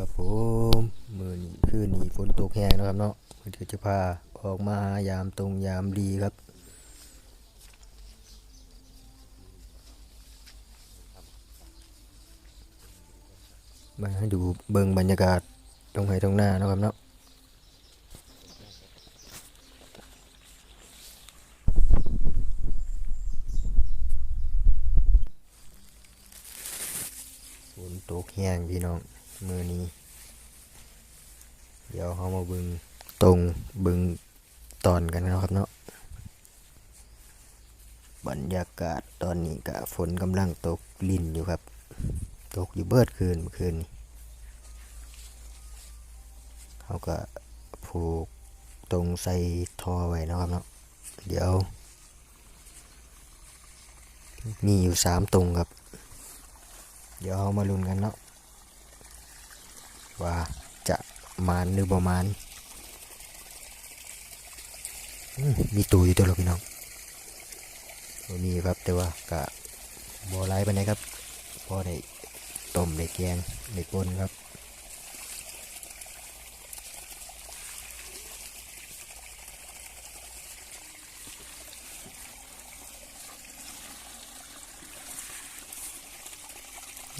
ครับผมมือนี้คืนนี้ฝนตกแห้งนะครับเนาะมันก็จะพาออกมาหายามตรงยามดีครับมาให้ดูเบิ่งบรรยากาศตรงไหนตรงหน้านะครับเนาะฝนตกแห้งพี่น้อง มือนี้ เดี๋ยวเขามาบิ่งตรงบิ่งตอนกันนะครับเนาะบรรยากาศตอนนี้ก็ฝนกำลังตกลิ่นอยู่ครับ ตกอยู่เบิดคืนเมื่อคืนนี้เขาก็ผูกตรงใส่ทอไว้นะครับเนาะเดี๋ยว มีอยู่สามตรงครับ เดี๋ยวเรามาลุ้นกันเนาะ ว่าจะมานหรือบ่มานมีตูอยู่ตัวหรอพี่น้องมีครับแต่ว่ากะบ่ไรไปไหนครับพอได้ต้มได้แกงได้ปนครับ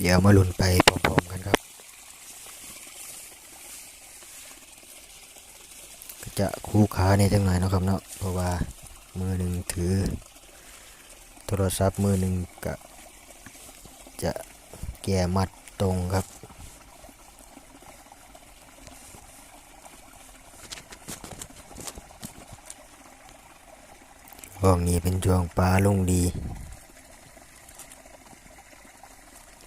เดี๋ยวมาลุ้นไปพร้อมๆกันครับ ก็ จะคู่ขาในจังหน่อยนะครับเนาะเพราะว่ามือหนึ่งถือ โทรศัพท์มือหนึ่งก็จะแก่มัดตรงครับช่วงนี้เป็นช่วงปลาลงดี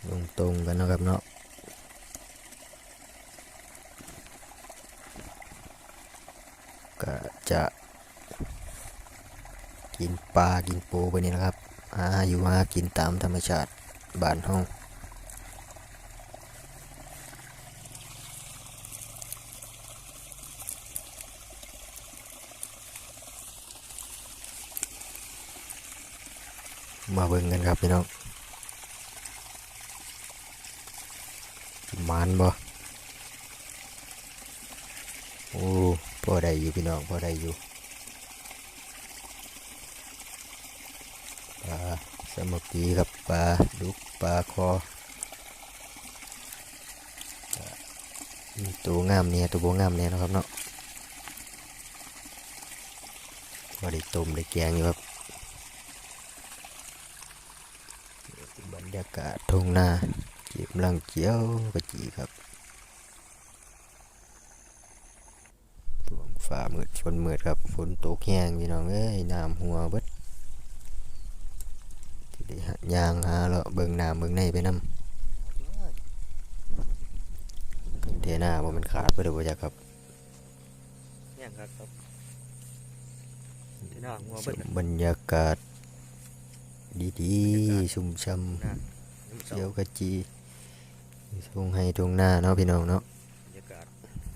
ลงตรงกันนะครับเนาะ ก็จะกินปลากินปูไปนี่นะครับหาอยู่หากินตามธรรมชาติบ้านห้องมาเบิ่งกันครับพี่น้องมันบ่โอ้ อได้อยู่พี่น้องพอได้อยู่ปลาสมกีครับปลาดุกปลาคอตัวงามเนี่ยตัวโบงามเนี่ยนะครับเนาะพอได้ต้มได้แกงอยู่ครับบรรยากาศทุ่งนาจีกำลังเจียวกระจีครับ ตวงฟ้ามืดฝนมืดครับฝนตกแห้งพี่น้องเอ้ยน้ำหัวเบิดที่ได้หาย่างหาเลาะเบิ่งน้ำเบิ่งในไปนำเทหน้าบ่มันขาดไปเด้อบ่จักครับเนี่ยครับครับที่หน้าหัวชเบิดมบรรยากาศดีๆชุ่มช่ำนะน้ำเสาเจียวกระจีทุ่งให้ทุ่งหน้าเนาะพี่น้องเนาะบรรยากาศ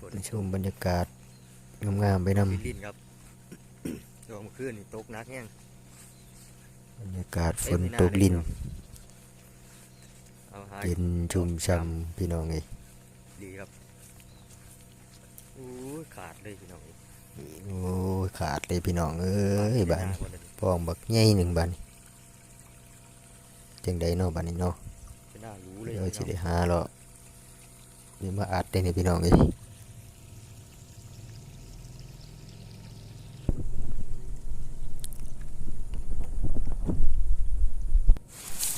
ฝนชมบรรยากาศ งามๆไปนำลินลินครับช่วงเมื่อคืนนี่ตกหนักแห้งบรรยากาศฝนตกลินเอาหาเย็นชุ่มช่ำพี่น้องเอ้ยดีครับอู้ยขาดเลยพี่น้องโอ้ยขาดเลยพี่น้องเอ้ยบ้านหคนละดิพองบักใหญ่หนึ่งบ้านจังใดเนาะบ้านนี้เนาะที่หน้ารู้เลยเดี๋ยวสิพี่น้ได้องหาเลาะเดี๋ยวมาอัดได้นี่พี่น้องเอ้ย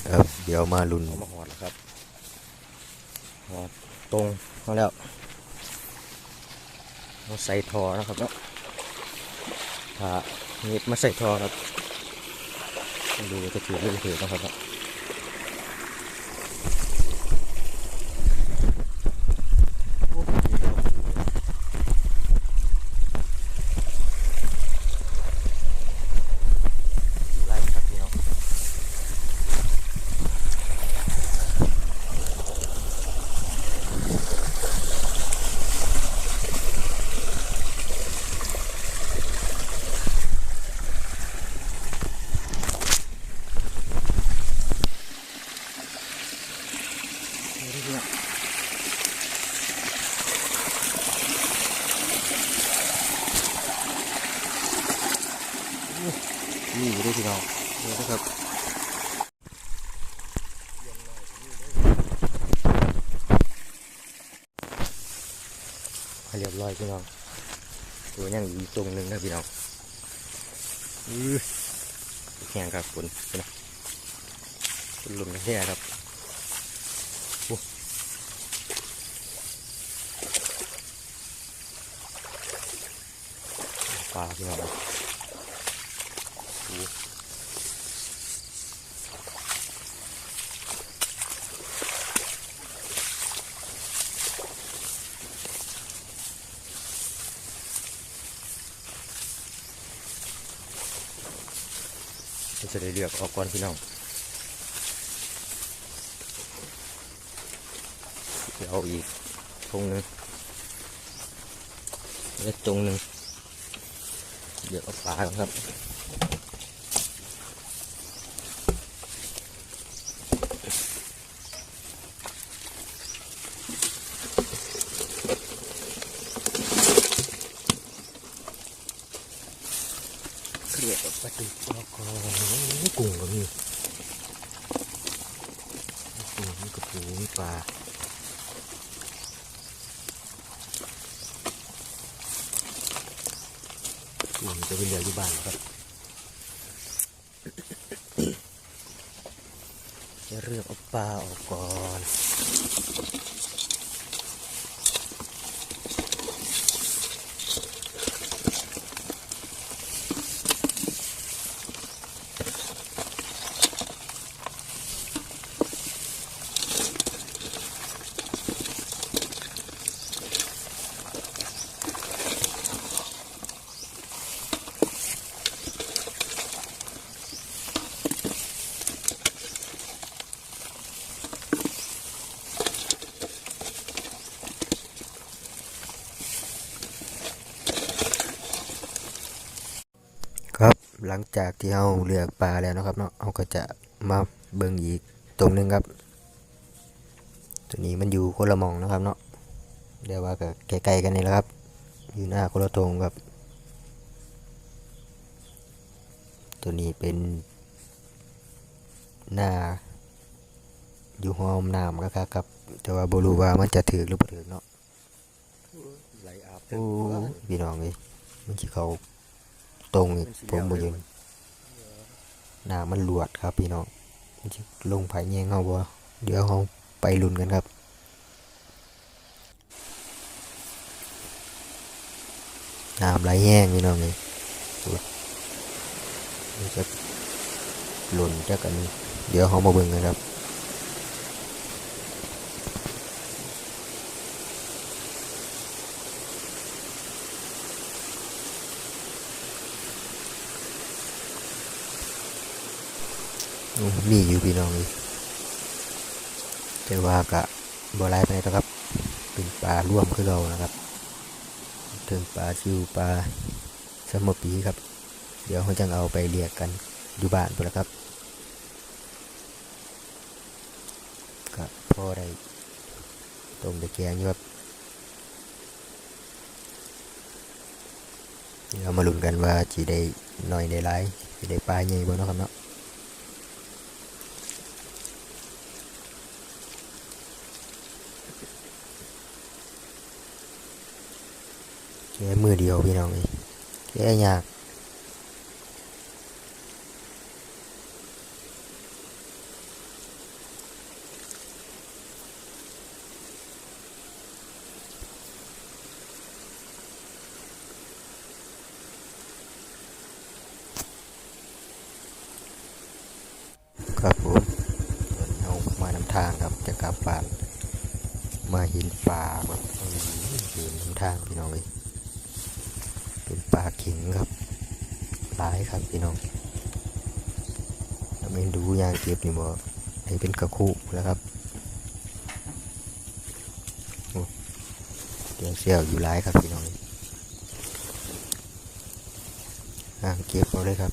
ครับ เดี๋ยวมาลุนเอามาหอดครับหอดตรงมาแล้วเราใส่ทอนะครับเนาะถ้าเน็บมาใส่ทอครับดูจะถือหรือไม่ถือนะครับเนาะ ไล่ครับพี่น้อง พี่น้องนี่นะครับเรียบร้อยพี่น้องตัวยังอยู่อีกตรงหนึ่งนะพี่น้องอือแห้งครับฝนน้องฝนลมแท้ครับปลาพี่น้องโอ้ จะได้เลือกออกก่อนพี่น้องเดี๋ยวเอาอีกทงหนึงแล้วตรงหนึงเดี๋ยวเอาปลาครับ เครียด ปลาดุกปลาคอกุ้งก็มีกุ้งมีกระปูมีปลากุ้งจะไปเหลืออยู่บ้านครับจะเลือกเอาปลาออกก่อน ครับ หลังจากที่เราเลือกปลาแล้วนะครับเนาะเราก็จะมาเบิ่งอีกตรงหนึงครับ ตัวนี้มันอยู่คนละหมองนะครับเนาะเดี๋ยวว่าก็ใกล้ๆกันนี่แหละครับ อยู่หน้าคนละตรงครับ ตัวนี้เป็นหน้าอยู่หอมน้ำครับครับแต่ว่าบรู้ว่ามันจะถือหรือบ่ถือเนาะไหลอาบโอ้พี่น้องเลยมันสิเขา ตรงอีกผมบ่ยืนหน้ามันหลวดครับพี่น้องมันสิลงไผแยงเฮาบ่เดี๋ยวเฮาไปลุ้นกันครับน้ำไหลแห้งพี่น้องเลยโอ้ยมันจะหล่นจากกันนี้เดี๋ยวเขามาเบิ่งกันครับ มีอยู่พี่น้องเลยแต่ว่ากะบ่หลายไปนใดหรอกครับ เป็นปลาร่วมคือเรานะครับถึงปลาซิวปลาสมปีครับ เดี๋ยวเขาจะเอาไปเรียกกันอยู่บ้านพุ่นละครับก็พอได้ตรงตะแกงอยู่ครับเดี๋ยวมาลุ้นกันว่าจีได้หน่อยได้หลายจีได้ปลาใหญ่บ่เนาะครับเนาะ แค่มือเดียวพี่น้องเลยแค่ยากครับผมเอามานำทางครับจะกลับบ้านมาห็นป่าแบบหือนนำทางพี่น้องเลย งครับหลายครับพี่น้องไม่ดูยางเก็บนี่บ่ให้เป็นกระคุแล้วครับโอ้เดี๋ยวเสี่ยวอยู่หลายครับพี่น้องอ่างเก็บเอาเลยครับ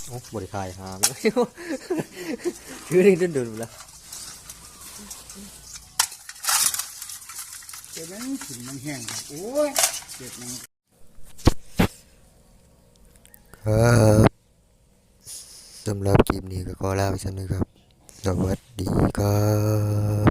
บริคายหามเลยชื่อนี่ดุนดุนแล้วเจ็บนั้นถึงมันแห้งโอ้ยเจ็บมันครับสำหรับคลิปนี้ก็ขอลาไปสักนึงครับ สวัสดีครับ